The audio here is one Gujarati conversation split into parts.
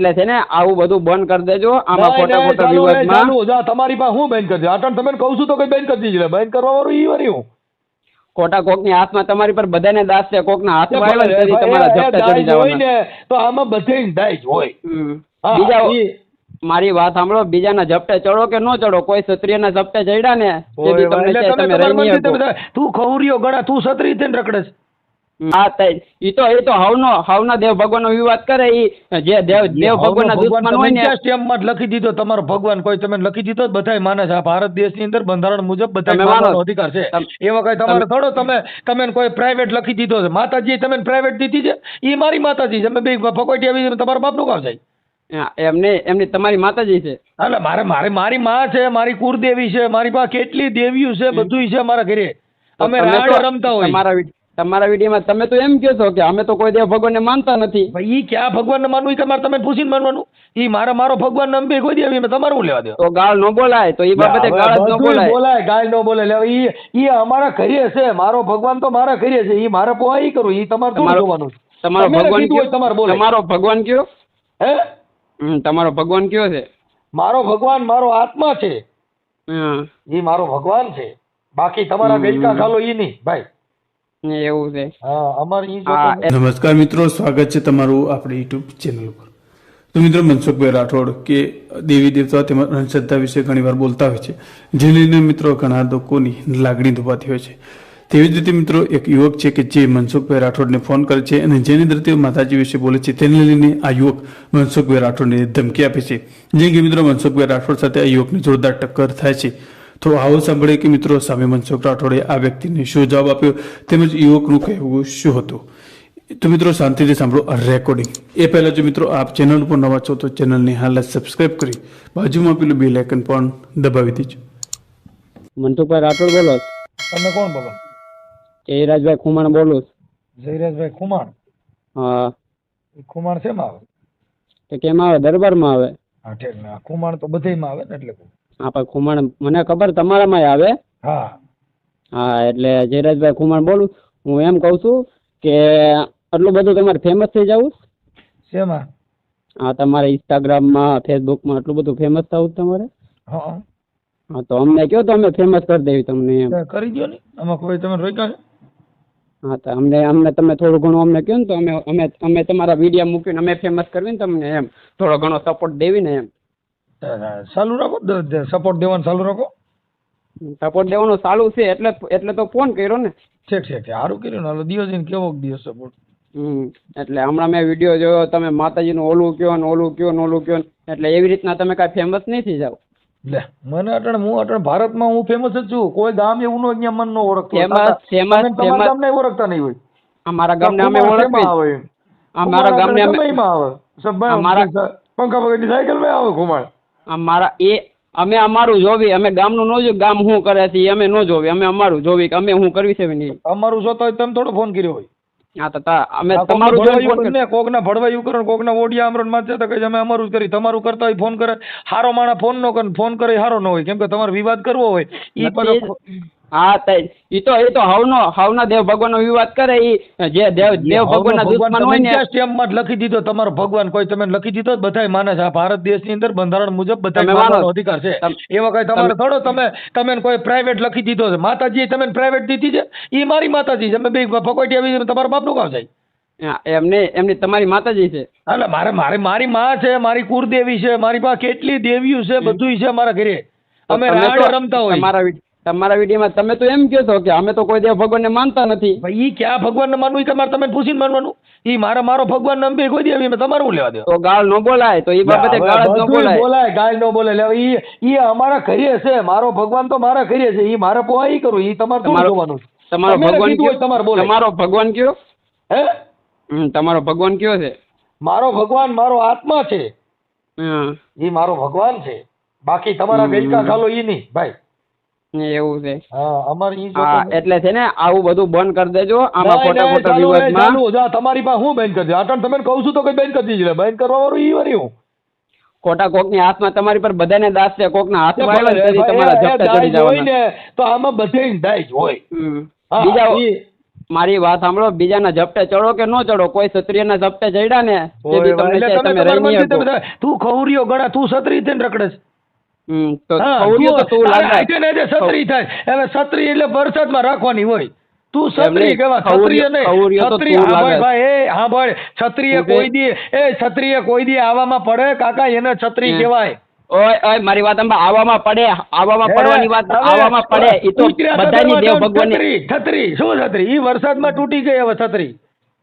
એટલે છે ને આવું બધું બંધ કરી દેજો. આમાં ખોટા ખોટા વિવાદમાં તમારી પાસે હું બેન કરજે આટણ તમે કહું છું તો કઈ બેન કરી દીજે બેન કરવા વાળું ઈ હું. ખોટા કોકની હાથમાં તમારી પર બધાને દાસ છે કોકના હાથમાં ભલે, આવ્યા ને તમારા એ ચડી જવાના. તો આમાં બધે દાજ હોય. બીજા મારી વાત સાંભળો બીજાના ઝપટે ચડો કે નો ચડો? કોઈ ક્ષત્રિયના ઝપટે ચડ્યા ને તે બી તમને તમે રહી તું ખવરિયો ગણા તું સત્રી થઈને રખડે છે. હા તે- ઈ તો એ તો હવનો હવના દેવ ભગવાનનો વિવાદ કરે ઈ જે દેવ દેવ ભગવાનના દુશ્મન હોય ને. સ્ટેમ્પમાં લખી દીધો? તમારો ભગવાન કોઈ તમે લખી દીધો બધાય માને છે. આ ભારત દેશની અંદર બંધારણ મુજબ બધા અધિકાર છે. એવા કઈ તમારે થોડો તમે તમે કોઈ પ્રાઇવેટ લખી દીધો છે. માતાજી તમે પ્રાઇવેટ દીધી છે? એ મારી માતાજી છે. અમે બે ફકોટી આવી તમારા બાપનું કામ જાય એમને એમની તમારી માતાજી છે. એટલે મારે મારે મારી માં છે મારી કુળદેવી છે મારી પાસે કેટલી દેવીઓ છે બધું છે મારા ઘરે. અમે રાડ રમતા હોય. વિડ- તમારા વિડીયોમાં તમે તો એમ કહો છો કે અમે તો કોઈ દેવ ભગવાનને માનતા નથી. ભાઈ ઈ ક્યાં ભગવાનને માનવું? ઈ તમારે તમે પૂછીને માનવાનું. ઈ મારા મારો ભગવાન નંબે કોઈ દેવ એમાં તમારું લેવા દેવા? તો ગાળ ન બોલાય તો ઈ બાબતે ગાળ ન બોલાય. બોલાય ગાળ ન બોલે લે ઈ ઈ અમારા ઘરે છે મારો ભગવાન તો મારા ઘરે છે. ઈ મારે પોઆ ઈ કરું ઈ તમારે તો જોવાનું તમારો ભગવાન કયો તમારો ભગવાન કયો? હે? હમ, તમારો ભગવાન કયો છે? મારો ભગવાન મારો આત્મા છે. હમ, ઈ મારો ભગવાન છે. બાકી તમારા. ગઈકા ખાલો ઈ નહીં ભાઈ. એવું છે. નમસ્કાર મિત્રો સ્વાગત છે તમારું આપણી યુટ્યુબ ચેનલ ઉપર. તો મિત્રો મનસુખભાઈ રાઠોડ કે દેવી દેવતા તેમજ અંધશ્રદ્ધા વિશે ઘણીવાર બોલતા હોય છે. જેને લઈને મિત્રો ઘણા લોકોની લાગણી દુભાતી હોય છે. તેવી જ રીતે મિત્રો એક યુવક છે કે જે મનસુખભાઈ રાઠોડને ફોન કરે છે અને જેની અંદર માતાજી વિશે બોલે છે તેને લઈને આ યુવક મનસુખભાઈ રાઠોડને ધમકી આપે છે. જેમ કે મિત્રો મનસુખભાઈ રાઠોડ સાથે આ યુવકની જોરદાર ટક્કર થાય છે. તો આવો સાંભળે કે મિત્રો સામે મનસુખ રાઠોડે આ વ્યક્તિને શું જવાબ આપ્યો તેમજ યુવકનું કહેવું શું હતું. તો મિત્રો શાંતિથી સાંભળો આ રેકોર્ડિંગ એ પહેલાં જો મિત્રો આપ ચેનલ પર નવા છો તો ચેનલને હાલ સબસ્ક્રાઈબ સબસ્ક્રાઇબ કરી બાજુમાં પેલું બે લેકન પણ દબાવી દેજો. મનસુખભાઈ રાઠોડ બોલો તમે કોણ બોલો? જયરાજભાઈ ખુમાણ બોલું જયરાજભાઈ ખુમાણ? હા. ખુમાણ શેમાં આવે? તો કેમ આવે? દરબારમાં આવે. હા ઠીક ને. ખુમાણ તો બધેમાં આવે ને એટલે કહું. હા પણ ખુમાણ મને ખબર તમારામાંય આવે? હા. હા એટલે જયરાજભાઈ ખુમાણ બોલું. હું એમ કહું છું કે આટલું બધું તમારે ફેમસ થઈ જવું? શેમાં? હા તમારે ઇન્સ્ટાગ્રામમાં ફેસબુકમાં આટલું બધું ફેમસ થવું તમારે? હા. હા તો અમને કહો તો અમે ફેમસ કરી દેવી તમને એમ. કરી દ્યો ને. આમાં કોઈ તમે રોક્યા હા તો અમને અમને તમે થોડું ઘણું અમને કહો ને તો અમે અમે અમે તમારા વીડિયો મૂકીને અમે ફેમસ કરવી ને તમને એમ. થોડો ઘણો સપોર્ટ દેવી ને એમ. ચાલુ રાખો સપોર્ટ દેવાનું ચાલુ રાખો. સપોર્ટ દેવાનું ચાલુ છે એટલે એટલે તો ફોન કર્યો ને. ઠીક ઠીક ઠીક. સારું કર્યું ને દિવસ કેવો દિવસ સપોર્ટ એટલે હમણાં મેં વીડિયો જોયો તમે માતાજીનું ઓલું કયો ને ઓલું કયો ને ઓલું કયો ને એટલે એવી રીતના તમે કાંઈ ફેમસ નહીં થઈ જાવ લે મને અટણ હું અટણ ભારતમાં હું ફેમસ જ છું. કોઈ ગામ એવું નો અહીંયા મન નો ઓળખતો ફેમસ ફેમસ ફેમસ. ગામને ઓળખતા નહીં હોય. અમારા ગામને અમે આવે? અમારા ગામને અમે આવે? સબ અમારા- પંખા વગરની સાયકલમાં આવે કુમાર? અમારા એ અમે અમારું જોવી અમે ગામનું ન જોયું ગામ શું કરે છે એ અમે ન જોવી અમે અમારું જોવી કે અમે શું કરવી છે નહીં. અમારું જોતા હોય તમે થોડો ફોન કર્યો હોય. હા તો અમે તમારું ભળવાયું ફોન ને, કોકના ભળવાયું કરે ને કોકના ઓડિયા આમરણમાં જતા કઈ કહે અમે અમારું જ કરી તમારું કરતા હોય ફોન કરે હારો માણા ફોન નો કરે ફોન કરે હારો ન હોય. કેમ કે તમારે વિવાદ કરવો હોય એ. હા તે ઈ તો એ તો હવનો હવના દેવ ભગવાનનો વિવાદ કરે ઈ જે દેવ દેવ ભગવાનના ભગવાન દુશ્મન હોય ને સ્ટેમ્પમાં લખી દીધો તમારો ભગવાન કોઈ તમે લખી દીધો બધાય માને છે. આ ભારત દેશની અંદર બંધારણ મુજબ બધા અધિકાર છે. તમ- કઈ તમારે થોડો તમે તમે કોઈ પ્રાઇવેટ લખી દીધો છે. માતાજી તમે પ્રાઇવેટ દીધી છે? ઈ મારી માતાજી છે. અમે બે ફકોટી આવી તમારા બાપનું કામ જાય એમને એમની તમારી માતાજી છે. એટલે મારે મારે મારી માં છે મારી કુળદેવી છે મારી પાસે કેટલી દેવીઓ છે બધું છે મારા ઘરે. અમે રાડ રમતા હોય. મારા તમારા વિડીયોમાં તમે તો એમ કહો છો કે અમે તો કોઈ દેવ ભગવાનને માનતા નથી. ભાઈ ઈ ક્યાં ભગવાનને માનવું? ઈ તમારે તમે પૂછીને માનવાનું. ઈ મારા મારો ભગવાન અંબે કોઈ દેવી એમાં તમારે હું લેવા દે તો ગાળ ન બોલાય તો એ બાબતે ગાળ ન બોલાય. બોલાય ગાળ ન બોલે. લે ઈ ઈ અમારા ઘરે છે મારો ભગવાન તો મારા ઘરે છે. ઈ મારે ઈ કરું ઈ તમારે શું જોવાનું તમારો ભગવાન કયો તમારે બોલે. તમારો ભગવાન કયો? હે? તમારો ભગવાન કયો છે? મારો ભગવાન મારો આત્મા છે. હમ ઈ મારો ભગવાન છે. બાકી તમારા. ગઈકા ખાલો ઈ નહીં ભાઈ. એવું છે. એટલે છે ને આવું બધું બંધ કરી દેજો. આમાં ખોટા ખોટા વિવાદમાં. તમારી પાસે હું બેન કરજો આટણ તમે કહું છું તો કઈ બેન કરી દીધી. બેન કરવા વાળું ઈ વરી ખોટા કોકની હાથમાં તમારી પર બધાને દાસ છે કોક ના હાથમાં આવ્યો ને તો આમાં બધે દાજ હોય. બીજા મારી વાત સાંભળો બીજાના ઝપટે ચડો કે ન ચડો? કોઈ ક્ષત્રિયના જપટે ચડ્યા ને તું ખૌરીઓ ગળા તું ક્ષત્રિય થઈને રખડે છે. કોઈ દી આવામાં પડે? કાકા એને ક્ષત્રિય કહેવાય. મારી વાત અંબા આવામાં પડે. આવામાં પડવાની વાત આવામાં પડે. એ તો બધાની દેવ ભગવાનની છત્રી. શું છત્રી? ઈ વરસાદમાં તૂટી ગઈ હવે છત્રી.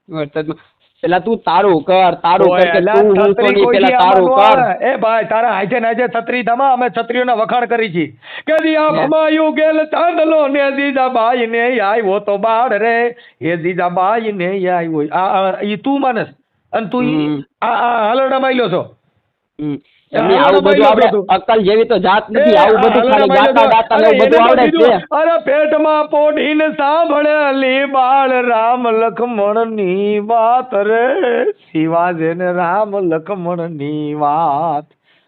વરસાદમાં પેલા તું તારું કર તારું કર કે તું હું સોની પેલા તારું કર. એ ભાઈ તારા હાજે નાજે છત્રી ધમા અમે છત્રીઓના વખાણ કરી છી. કે દી આ ભમાયું ગેલ ચાંદલો ને દીજા ભાઈ ને આવ્યો તો બાળ રે. એ દીજા ભાઈ ને આવ્યો આ ઈ તું માનસ. અને તું આ આ હલરડામાં આવેલો છો?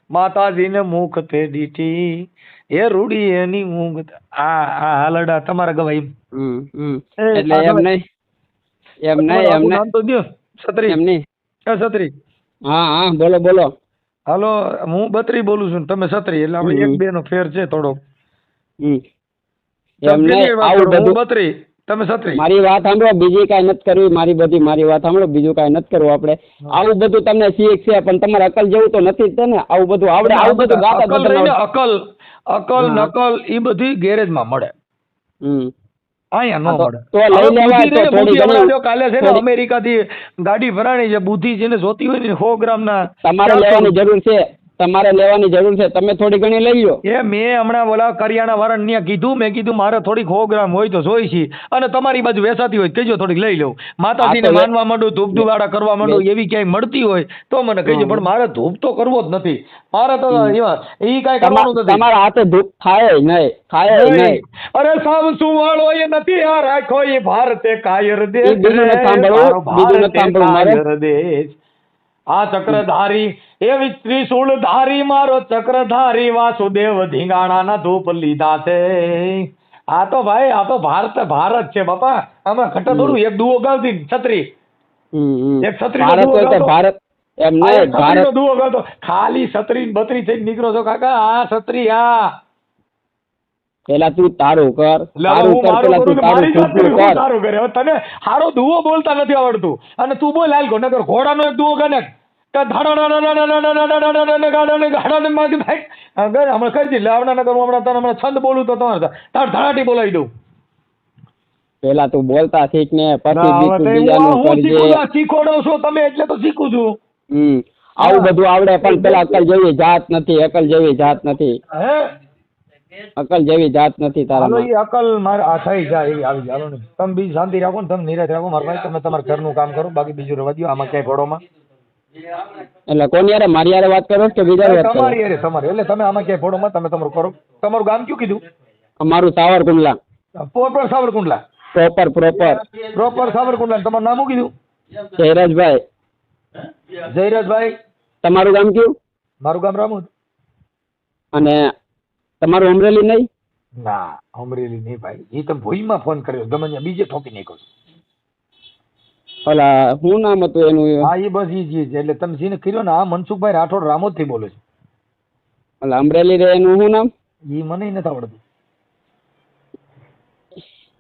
માતાજી ને મુખ તે દીઠી એ રૂડી એની ઊંઘ આ હાલડા તમારા ગવાઈ. એટલે એમ નહીં એમ નહીં એમ નહીં. તો દિયો સત્રી એમ હા હા બોલો બોલો. હાલો હું બત્રી બોલું છું તમે છત્રી એટલે આપણે એક બે નો ફેર છે થોડો બત્રી તમે છત્રી. મારી વાત સાંભળો બીજી કાંઈ નથી કરવી મારી બધી મારી વાત સાંભળો બીજું કાંઈ નથી કરવું આપણે. આવું બધું તમને શીખ છે પણ તમારે અકલ જેવું તો નથી જ ને? આવું બધું આવડે આવું બધું અકલ અકલ નકલ એ બધી ગેરેજમાં મળે. હમ. અહીંયા કાલે છે ને અમેરિકા થી ગાડી ભરાણી છે બુદ્ધિ જેને જોતી હોય ને 100 ગ્રામ ના તમારે લેવાની જરૂર છે. તમારે લેવાની જરૂર છે. તમે થોડી ઘણી લઈ લો એ મેં હમણાં બોલા કરિયાણા વાળા ને કીધું મેં કીધું મારે થોડીક સો હોય તો જોઈ છે અને તમારી બાજુ વેચાતી હોય કહેજો થોડીક લઈ લઉં. માતાજીને માનવા માંડું ધૂપ ધુવાડા કરવા માંડું એવી ક્યાંય મળતી હોય તો મને કહેજો. પણ મારે ધૂપ તો કરવો જ નથી. મારે તો એવા એ કાંઈ કરવાનું નથી. તમારા હાથે ધૂપ થાય નહીં. થાય નહીં. અરે સામસુ વાળો એ નથી આ રાખો એ ભારતે કાયર દેશ બીજું નથી સાંભળવું બીજું નથી સાંભળવું મારે આ ચક્રધારી એવી ત્રિશુળ ધારી મારો ચક્રધારી વાસુદેવ ધીંગાણા ના ધૂપ લીધા છે. આ તો ભાઈ આ તો ભારત ભારત છે બાપા. આમાં ખટા થોડું એક દુઓ ગાવતી છત્રી. એક છત્રી ભારત ખાલી છત્રી બત્રી થઈ નીકળો છો કાકા. આ છત્રી આ. પેલા તું તારું કર તારું કર પેલા તું તારું છોકરું તારું કરે તને હારો દુવો બોલતા નથી આવડતું. અને તું બોલ હાલ નગર ઘોડાનો એક દુઓ ગણક. હમણાં કરી દીધી હમણાં કરું હમણાં તને હમણાં છંદ બોલું તો તમારે તાર ધડાટી બોલાવી દઉં પેલા તું બોલતા શીખ ને પછી છો તમે એટલે તો શીખું છું આવું બધું આવડે પણ પેલા અકલ જેવી જાત નથી અકલ જેવી જાત નથી અકલ જેવી જાત નથી તારા એ અકલ મારે આ થઈ જાય એવી આવી જાય તમે બીજી શાંતિ રાખો ને તમે નીરજ રાખો મારે ભાઈ તમે તમારા ઘરનું કામ કરો બાકી બીજું રવા દો આમાં ક્યાંય ભોડોમાં એટલે કોની યાર મારી યાર વાત કરો કે બીજા વાત કરો? તમારી અરે તમારી. એટલે તમે આમાં ક્યાંય પડોમાં તમે તમારું કરો. તમારું ગામ કયું કીધું? અમારું Savarkundla. Proper Savarkundla. Proper proper proper Savarkundla. તમારું નામ શું કીધું? જયરાજભાઈ. જયરાજભાઈ. તમારું ગામ કયું? મારું ગામ રામુદ. અને તમારું અમરેલી નહીં? ના અમરેલી નહીં ભાઈ. એ તમે ભોઈમાં ફોન કર્યો. ગમે બીજે ઠોકી નાખ્યો. ઓલા શું નામ હતું એનું હા એ બસ ઈ જ ઈ જ. એટલે તમે જેને કર્યો ને આ મનસુખભાઈ રાઠોડ રામોદથી બોલે છે. ઓલા અમરેલી રે એનું શું નામ? ઈ મને નથી આવડતું.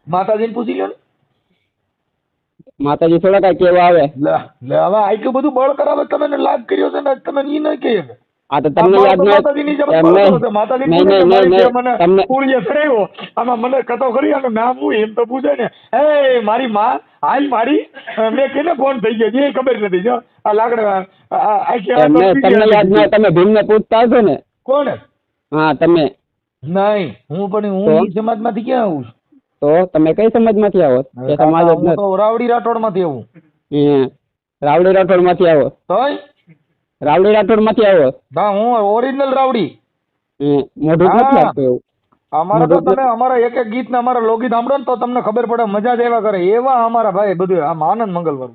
માતાજીને પૂછી લ્યો ને. માતાજી થોડા કઈ કેવા આવે. લે લે હવે આટલું બધું બળ કરાવે તમે ને લાભ કર્યો છે ને તમે ઈ ન કહી શકે આ તો તમને યાદ નહીં. નહીં, નહીં, નહીં, નહીં. આમાં મને કતો કરી અને નામ હું એમ તો પૂછે ને એ મારી માં હાલ મારી. મેં કેને ફોન થઈ ગયો એ ખબર નથી જો. આ લાકડા તમને યાદ ન તમે ભીમને પૂછતા હશો ને. કોણ હા તમે. નહીં હું પણ? હું સમાજ સમાજમાંથી ક્યાં આવું છું? તો તમે કઈ સમાજમાંથી આવો? સમાજ રાવડી રાઠોડમાંથી આવું રાવડી રાઠોડમાંથી આવો. તોય? રાવડી રાઠોડમાંથી આવો ના હું ઓરિજિનલ રાવડી. મોઢું નથી. લાગતું એવું. અમારા તો તમે અમારા એક એક ગીત ને અમારા લોકગીત સાંભળો ને તો તમને ખબર પડે મજા જ એવા કરે. એવા અમારા ભાઈ બધું આમ આનંદ મંગલવાર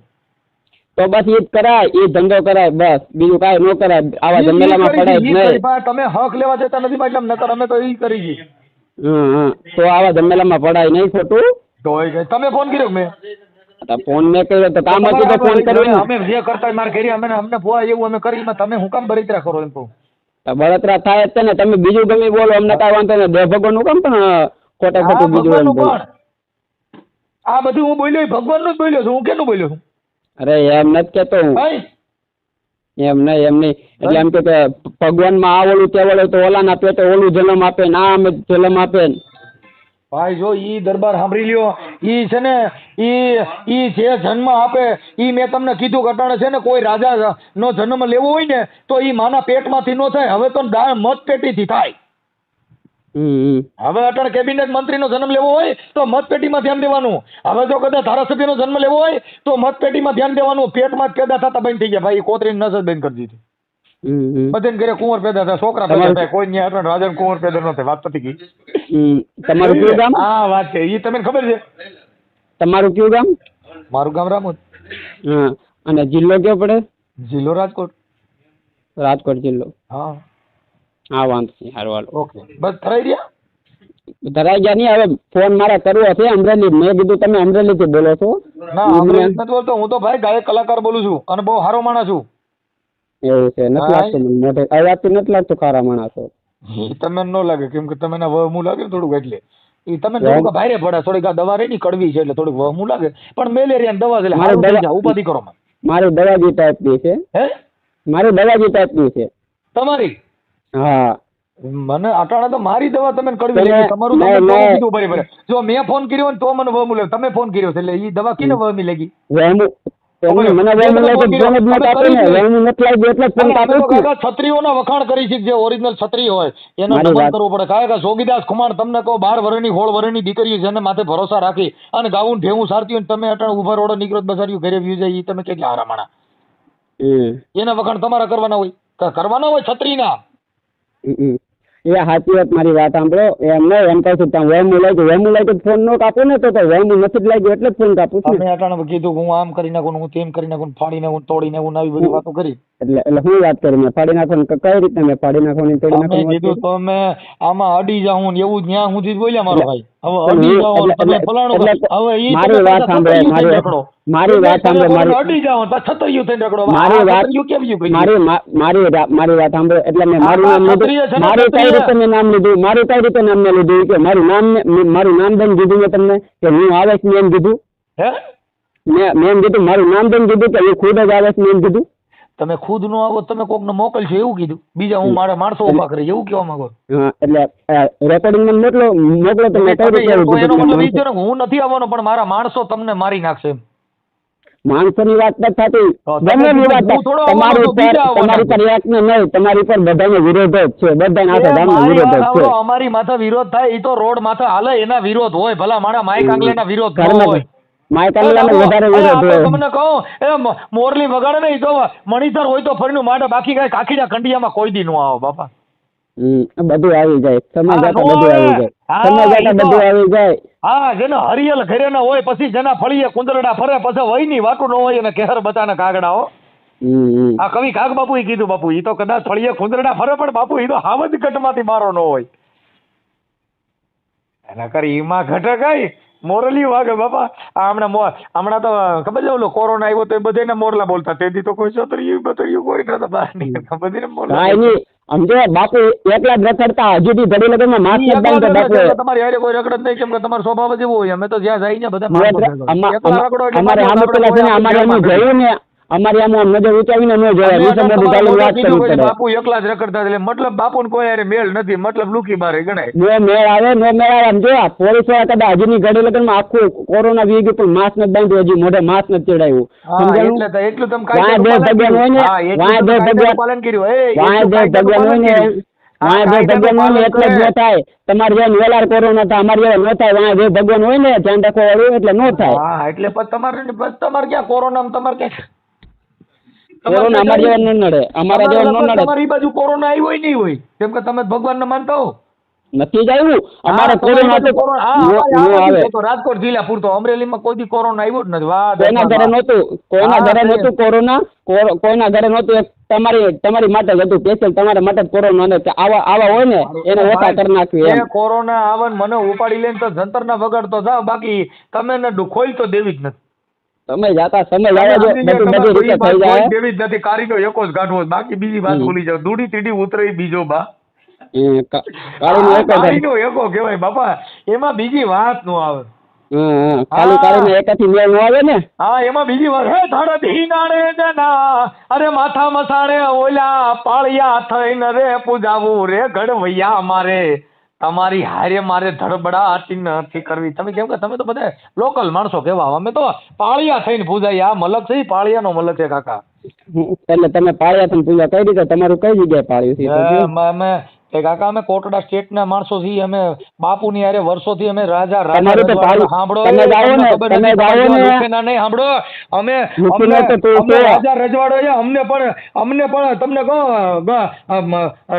તો બસ એ જ કરાય એ ધંધો કરાય બસ. બીજું કાંઈ ન કરાય. આવા ધંધેલામાં પડાય જ નહીં. તમે હક લેવા જતા નથી એટલે નકર અમે તો એ કરી હમ તો આવા ધંધેલામાં પડાય નહીં ખોટું. તો તમે ફોન કર્યો મેં? તો ફોન મેં કર્યો તો કામ હતું તો ફોન કર્યો ને. અમે જે કરતા માર ઘેરી અમે અમને ફોવા એવું અમે કરી તમે હું કામ બળતરા કરો એમ કહું. બળતરા થાય જ છે ને તમે બીજું ગમે બોલો અમને કાંઈ વાંધો નહીં. દેવ ભગવાનનું કામ પણ ખોટે ખોટું બીજું એમ બોલો. આ બધું હું બોલ્યો ભગવાનનું જ બોલ્યો છું. હું કેનું બોલ્યો છું? અરે એમ નથી કેતો હું. એમ નહીં એમ નહીં. એટલે એમ કે ભગવાન ભગવાનમાં આ ઓલું તે ઓલું તો ઓલાના પેટે ઓલું જન્મ આપે ને આ જન્મ આપે ને. ભાઈ જો ઈ દરબાર સાંભળી લ્યો. ઈ છે ને ઈ ઈ જે જન્મ આપે ઈ મેં તમને કીધું ઘટાણે છે ને કોઈ રાજા નો જન્મ લેવો હોય ને તો ઈ માના પેટમાંથી નો થાય. હવે તો મત પેટીથી થાય. હવે અટણ કેબિનેટ મંત્રીનો જન્મ લેવો હોય તો મતપેટીમાં ધ્યાન દેવાનું. હવે જો કદાચ ધારાસભ્યનો જન્મ લેવો હોય તો મતપેટીમાં ધ્યાન દેવાનું. પેટમાં જ પેદા થતા બંધ થઈ ગયા. ભાઈ કોતરી નજર બંધ કરી દીધી. બધાને ઘરે કુંવર પેદા થાય છોકરા પેદા થાય કોઈ ન્યા આપણે રાજા કુંવર પેદા ન થાય વાત પતી ગઈ. તમારું કયું ગામ? હા વાત છે. એ તમને ખબર છે? તમારું કયું ગામ? મારું ગામ રામોદ. હા. અને જિલ્લો કયો પડે? જિલ્લો રાજકોટ. રાજકોટ જિલ્લો. હા. હા વાંધો નહીં હારું હાલો. ઓકે. બસ ધરાઈ ગયા ધરાઈ ગયા નહીં હવે ફોન મારે કરવો છે અમરેલી. મેં કીધું તમે અમરેલીથી બોલો છો. ના અમરેલી નથી બોલતો હું તો ભાઈ ગાયક કલાકાર બોલું છું અને બહુ સારો માણસ છું. એવું છે. નથી લાગતું મને મોઢે. અવાજથી નથી લાગતું ખારા માણસો. તમને ન લાગે કેમ કે તમે વહમું લાગે ને થોડુંક એટલે. તમે થોડુંક ભારે પડે થોડીક આ દવા રહી ને કડવી છે એટલે થોડુંક વહમું લાગે. પણ મેલેરિયા દવા છે એટલે મારે દવા- જાય ઉપાધિ કરો મારી દવાજી ટાઈપની છે. હે? મારી દવાજી ટાઈપની છે. તમારી? હા. મને અટાણે તો મારી દવા તમે કડવી તમે- તમારું તમે કીધું બરાબર જો મેં ફોન કર્યો ને તો મને વહમું લાગે. તમે ફોન કર્યો છે એટલે એ દવા કીને વહમી લાગી? વેમું છત્રીઓના વખાણ કરી છે જે ઓરિજિનલ છત્રી હોય એનો મારી કરવો પડે. કારણ કે જોગીદાસ તમને કહો બાર વર્ષની હોળ વર્ષની છે એને માથે ભરોસા રાખી અને ગાવું ને ઢેવું સારતી હોય તમે અટાણ ઊભા રોડો નીકળો બસાર્યું ઘરે વ્યુ જાય તમે કેટલા હારામાણા એના વખાણ તમારા કરવાના હોય. કરવાના હોય છત્રીના. એ સાચી વાત મારી વાત સાંભળો. એમ નહીં એમ કહું છું તમે વેમું લાગ્યું વેમું લાગ્યું તો ફોન નો કાપો ને તો વેમું નથી લાગ્યો લાગ્યું એટલે ફોન કાપું છું તમે અટાણે કીધું હું આમ કરી નાખું હું તેમ કરી નાખું ફાડી નાખું તોડી નાખું આવી બધી વાતો કરી. એટલે એટલે હું વાત કરું મેં ફાડી નાખું કઈ રીતે મેં ફાડી નાખવાની તોડી નાખવાની કીધું તો તમે આમાં અડી જાઉં એવું જ્યાં સુધી બોલ્યા મારો ભાઈ. હવે તમે ફલાણું હવે ઈ મારી વાત સાંભળે મારી-. મારી વાત સાંભળો, મારી- અડી જાઓ તો છત્રીયું થઈને રખડો. મારી વાત કેમ યુ મારી મારી મારી વાત સાંભળો એટલે મેં મારું નામ લીધું મારું કઈ રીતે મેં નામ લીધું? મારું કઈ રીતે નામ મેં લીધું? કે મારું નામ મારું નામ કીધું મેં તમને? કે હું આવે મેં એમ કીધું? હે? મેં મેં એમ કીધું મારું નામ દઈને કીધું કે હું ખુદ જ આવે મેં એમ કીધું? તમે ખુદ નો આવો તમે કોકને મોકલશો એવું કીધું. બીજા હું મારા માણસો ઊભા કરી એવું કેવા માંગો એટલે રેકોર્ડિંગ મોકલો મોકલો તમે એનો મતલબ ને હું નથી આવવાનો પણ મારા માણસો તમને મારી નાખશે એમ. માણસોની વાત નથી થતી. તમે વાત તમારી ઉપર તમારી પર એક ને નહીં તમારી પર બધાનો વિરોધ જ છે. બધા ના એ વિરોધ જ છે. અમારી માથે વિરોધ થાય એ તો રોડ માથે હાલે એના વિરોધ હોય. ભલા મારા માઈક આંગલેના વિરોધ હોય. તમને કહું એ મોરલી વગાડે ને તો મણિસર હોય તો ફરીનું માટે બાકી કઈ કાકીના કંડિયામાં કોઈ દી નું આવો બાપા. બધું આવી જાય. તમે જાતા બધું આવી જાય. તમે જતા બધું આવી જાય. હા જેના હરિયલ ઘરે ના હોય પછી જેના ફળીએ કુંદરડા ફરે પછી વયની વાટું ન હોય અને કેહર બતાના કાગડા હો. આ કવિ કાગ બાપુ કીધું બાપુ એ તો કદાચ ફળીએ કુંદરડા ફરે પણ બાપુ એ તો હાવજ ઘટમાંથી મારો ન હોય. એના કરી ઈમાં ઘટે કઈ? મોરલી વાગે બાપા. આ હમણાં હમણાં તો ખબર છે ઓલો કોરોના આવ્યો તો એ બધાને મોરલા બોલતા. તેથી તો કોઈ છતરીયું બતરીયું કોઈ નતા બહાર નીકળતા બધીને મોરલા સમજો બાપુ એકલા જ રખડતા હજુ માસ્ક બાપુ. તમારી હારે કોઈ રખડત નહીં કેમ કે તમારો સ્વભાવ જ એવો હોય. અમે તો જ્યાં ને બધા અમારે અમારે આમ પેલા છે ને અમારે આમ જોયું ને અમારે આમ આમ નજર ઉચાવીને ન જોવાય. બધું ચાલુ વાત કરવી પડે. બાપુ એકલા જ રખડતા એટલે મતલબ બાપુને કોઈ હારે મેળ નથી મતલબ લુકી મારે ગણાય. નો મેળ આવે નો મેળ આવે. આમ જોયા પોલીસવાળા કદાચ હજુની ઘડી લગનમાં આખું કોરોના વી ગયું પણ માસ્ક નથી બાંધ્યું હજી મોઢે માસ્ક નથી ચડાવ્યું. હા એટલે તો એટલું તમે વાંહે બે ભગવાન હોય ને, તમે બે ભગવાન- પાલન કર્યું. એ, વાય બે ભગવાન હોય ને. હા, બે ભગવાન હોય ને એટલે જ ન થાય. તમારે જેમ વેલાર કોરોના થાય અમારે જેવા ન થાય. વાય બે ભગવાન હોય ને ધ્યાન રાખવા વાળું એટલે ન થાય. હા એટલે પણ તમારે તમારે ક્યાં કોરોના તમારે ક્યાં કોરોના અમારે જેવા ન નડે. અમારા જેવા ન નડે. તમારી બાજુ કોરોના આવ્યો હોય નહીં હોય. કેમ કે તમે ભગવાનને માનતા હો. નથી જ આવ્યું. અમારે કોરોના તો આવે. રાજકોટ જિલ્લા પૂરતો અમરેલીમાં કોઈ કોરોના આવ્યો જ નથી. વાહ કોઈના ઘરે. નહોતું. કોઈના ઘરે નહોતું કોરોના. કોઈના ઘરે નહોતું. તમારી તમારી માટે જ હતું. સ્પેશિયલ તમારા માટે જ કોરોના અને આવા આવા હોય ને એને ઓછા કરી નાખ્યું એમ. કોરોના આવે મને ઉપાડી લઈને તો જંતરના તો જાવ બાકી તમે ને ખોલ તો દેવી જ નથી. સમય જાતા સમય તમે લાવે સમજી બધું બધી તમે રીતે થઈ જાય. દેવી જ નથી કારીગર એકો જ કાઢવો બાકી બીજી વાત ભૂલી જાવ દૂડી તીડી ઉતરે બીજો બા. કાળીનો એક કહેવાય. બાપા એમાં બીજી વાત નો આવે. હા. કાળીનો એકાથી મેળ નો આવે ને? હા એમાં બીજી વાત. હે ધડ ધીનાણે જના અરે માથા મસાણે ઓલા પાળિયા થઈને રે પૂજાવું રે ઘડવૈયા મારે. તમારી હારે મારે ધડબડાટી નથી કરવી. તમે કેમ કે તમે તો બધા લોકલ માણસો કેવા અમે તો પાળિયા થઈને પૂજાય. આ મલક છે પાળિયાનો મલક છે કાકા. એટલે તમે પાળિયા થઈને પૂજા કઈ રીતે તમારું કઈ જગ્યાએ પાળ્યું છે? અમે એ કાકા અમે કોટડા સ્ટેટના માણસો છીએ અમે બાપુની હારે વર્ષોથી અમે રાજા સાંભળો નહીં અમે રાજા રજવાડો છે અમને પણ અમને પણ તમને કહો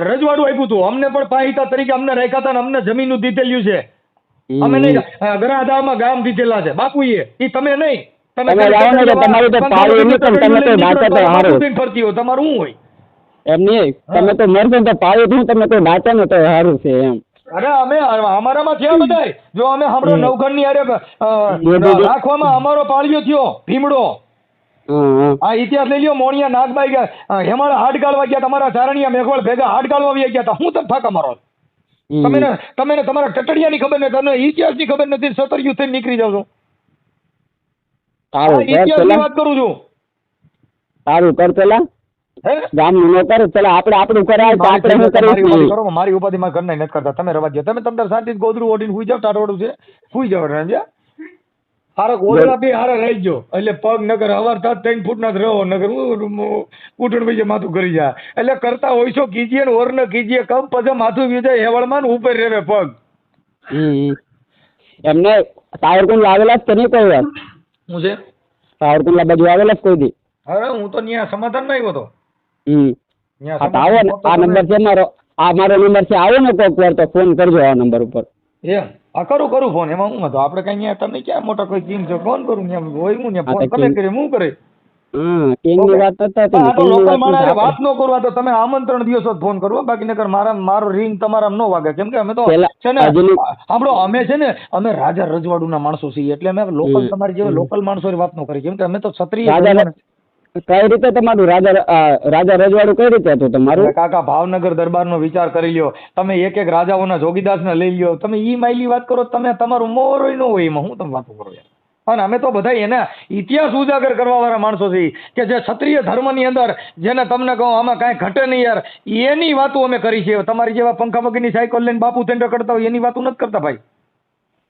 રજવાડું આપ્યું હતું અમને પણ પાહિતા તરીકે અમને રાખ્યા હતા ને અમને જમીન દીધેલું છે. અમે નહીં ગરાધામાં ગામ દીધેલા છે. બાપુએ એ તમે નહીં. તમે તો. ફરતી તમારું શું હોય? એમ નહીં. તમે તો મરશો તો પાયો છું તમે કોઈ નાચો ને તો સારું છે એમ. અરે અમે અમારામાં થયા બધાય. જો અમે હમણાં હમ. નવઘણની હારે અ, એ બધું- રાખવામાં અમારો પાળિયો થયો ભીમડો. આ ઇતિહાસ લઈ લ્યો મોણિયા નાગબાઈ ગયા હેમાળ હાડ ગાળવા ગયા તમારા ચારણિયા મેઘવાળ ભેગા હાડ ગાળવા વ્યા ગયા હતા. હું તમ ફાકા મારો તમે ને તમે ને તમારા ટટડિયાની ખબર નથી તમને ઇતિહાસની ખબર નથી સતર્યું થઈને નીકળી જાવ છો. ઇતિહાસની વાત કરું છું. સારું કર પેલા. હે? ગામનું ન ચલો પેલા આપણે આપણું કરાય તો આપણે શું મારી કરીશું કરો મારી ઉપાધિ માં ઘરના નથી કરતા. તમે રવા દો તમે તમને શાંતિ ગોદરું ઓઢીને હુઈ જાવ ટાટોડું છે. હુઈ જાવ રાજા હારા ગોદડા બી હારા રહી જો એટલે પગ નગર હવાર થાત ત્રણ ફૂટ ના રહો નગર ઉઠણ ભાઈ માથું કરી જાય એટલે કરતા હોય છો કીજીએ ને ઓર ને કીજીએ કમ પછી માથું વી જાય હેવળમાં ને ઉપર રહે પગ. એમને ટાયર સાવરકુંડલા આવેલા જ તો નહીં કોઈ વાર. હું છે? સાવરકુંડલા બધું આવેલા જ કોઈ દી. અરે હું તો ત્યાં સમાધાન આવ્યો હતો હમ. હા તો આવો ને. આ નંબર છે મારો. આ મારો નંબર છે. આવો ને કોઈક વાર તો ફોન કરજો આ નંબર ઉપર. એમ? આ કરું કરું ફોન એમાં હું હતો? આપણે કઈ ન્યા તમે ક્યાં મોટા કોઈ ટીમ છો? ફોન કરું ન્યા હોય હું ન્યા ફોન તો કલે કરે હું કરે હા કિંગની વાત નતા તો લોકલ માણસ વાત ન કરવા તો તમે આમંત્રણ દિવસો ફોન કરો બાકી નકર મારા મારો રિંગ તમારા ન વાગે. કેમ કે અમે તો છે ને હજુની- અમે છે ને અમે રાજા રજવાડુના માણસો છીએ. એટલે અમે લોકલ તમારી જેવા લોકલ માણસો વાત ન કરી કેમ કે અમે તો ક્ષત્રિય કઈ રીતે તમારું રાજા રાજા રજવાડું કઈ રીતે હતું તમારું? કાકા ભાવનગર દરબારનો વિચાર કરી લ્યો. તમે એક એક રાજાઓના જોગીદાસને લઈ લ્યો. તમે ઈ માયલી વાત કરો, તમે તમારું મોરોય ન હોય એમાં. હું તમે વાતો કરો યાર. અને અમે તો બધા એના ઇતિહાસ ઉજાગર કરવા વાળા માણસો છીએ કે જે ક્ષત્રિય ધર્મની અંદર જેને તમને કહું, આમાં કાંઈ ઘટે નહીં યાર. એની વાતો અમે કરી છે તમારી જેવા પંખા વગરની સાયકલ લઈને બાપુ તેંડર કરતા હોય એની વાતો નથી કરતા ભાઈ.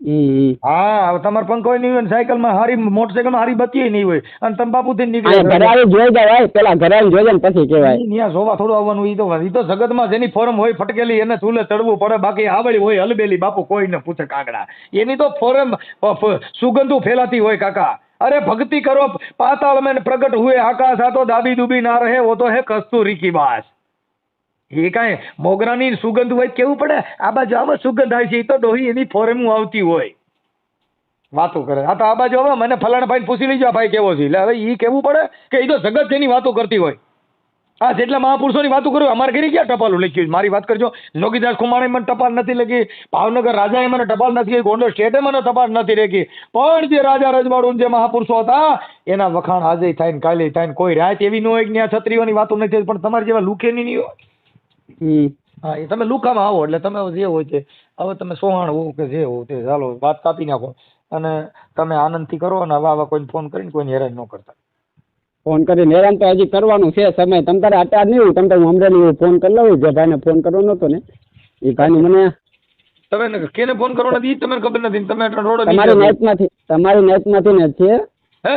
હા તમારે પંખો નહીં હોય સાયકલમાં હારી મોટરસાયકલમાં હારી બતી નહીં હોય. અને તંબાકુ થી નીકળે આવી જોઈ જવાય પેલા ઘરે આવીને જોઈ જાય પછી કહેવાય. ત્યાં જોવા થોડું આવવાનું ઈ તો ઈ તો જગતમાં જેની ફોરમ હોય ફટકેલી એને ચૂલે ચડવું પડે. બાકી આવડી હોય હલબેલી બાપુ કોઈ ને પૂછે કાગડા. એની તો ફોરમ સુગંધું ફેલાતી હોય કાકા. અરે ભક્તિ કરો પાતાળ મેં પ્રગટ હુએ. આકાશ આ તો દાબી દુબી ના રહે. વો તો હે કસ્તુરી કી બાસ. એ કાંઈ મોગરાની સુગંધ હોય કેવું પડે? આ બાજુ આમાં સુગંધ આવે છે, એ તો ડોહી એની ફોરેમું આવતી હોય. વાતો કરે. આ તો આ બાજુ આવે, મને ફલાણા ભાઈ પૂછી લેજો, આ ભાઈ કેવો છે. એટલે હવે એ કેવું પડે કે એ તો જગત જેની વાતો કરતી હોય. આ જેટલા મહાપુરુષોની વાતો કરું અમારે ઘરે ક્યાં ટપાલું લખ્યું? મારી વાત કરજો. જોગીદાસ કુમારે મને ટપાલ નથી લખી, ભાવનગર રાજાએ મને ટપાલ નથી લખી, ગોંડલ સ્ટેટે મને ટપાલ નથી લખી. પણ જે રાજા રજવાડું જે મહાપુરુષો હતા, એના વખાણ આજે થાય ને કાલે થાય ને કોઈ રાત એવી ન હોય કે ત્યાં છત્રીઓની વાતો નથી પણ તમારી જેવા લુખેની નહીં હોય. હા એ તમે લુખામાં આવો એટલે તમે જે હોય તે. હવે તમે સોહાણ હો કે જે હોવ તે ચાલો વાત કાપી નાખો. અને તમે આનંદથી કરો અને હવે આવા કોઈને ફોન કરીને કોઈને હેરાન ન કરતા. ફોન કરીને હેરાન તો હજી કરવાનું છે સમય. તમ તારે અત્યારે નહીં હોય તમ હું અમરેલી ફોન કરી લઉં. જે ભાઈને ફોન કરવાનો હતો ને એ ભાઈને મને તમે કેને ફોન કરવાનો નથી? ઈ તમને ખબર નથી તમે રોડ તમારી નેટમાંથી તમારી નેટમાંથી ને છે. હે?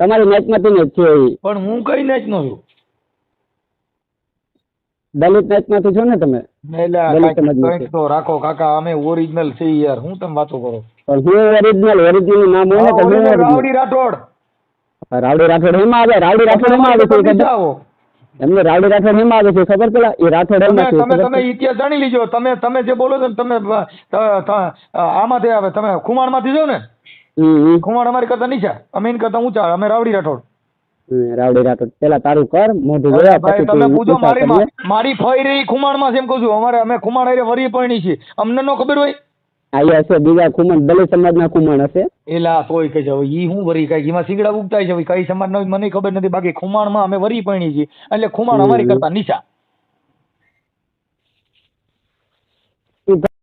તમારી નેટમાંથી ને છે પણ હું કઈ નેટ નો છું? દલિત નાઇટમાંથી છો ને તમે? એટલે તો રાખો કાકા અમે ઓરિજિનલ છે યાર. હું તમે વાતો કરો? પણ હું ઓરિજિનલ ઓરિજિનલ નામ હોય ને તો હું original original. રાવડી રાઠોડ. રાવડી રાઠોડ એમાં આવે રાવડી રાઠોડ એમાં આવે છે તમે એમને રાવડી રાઠોડ હેમાં આવે છે ખબર પેલા? એ રાઠોડ તમે એમાં છે તમે તમે ઇતિહાસ જાણી લીજો. તમે તમે જે બોલો છો ને તમે આમાંથી આવે. તમે ખુમાણમાંથી જો ને. ખુમાણ અમારી કરતા નીચા અમે એની કરતા ઊંચા. અમે રાવડી રાઠોડ. રાવડી રાઠોડ. પેલા તારું કર મોઢું જોયા પછી તમે તું મારી મારી ફઈ રહી ખુમાણમાં છે એમ કહું છું. અમારે અમે ખુમાણ આરે વરી પરણી છે અમને નો ખબર હોય? આયા છે બીજા ખુમણ દલિત સમાજના ખુમણ હશે. એલા તોય કે હવે ઈ હું વરી કઈ? એમાં સીગડા ઉગતા છે કઈ સમાજ મને ખબર નથી. બાકી ખુમાણમાં અમે વરી પરણી છીએ. એટલે ખુમાણ અમારી કરતા નીચા.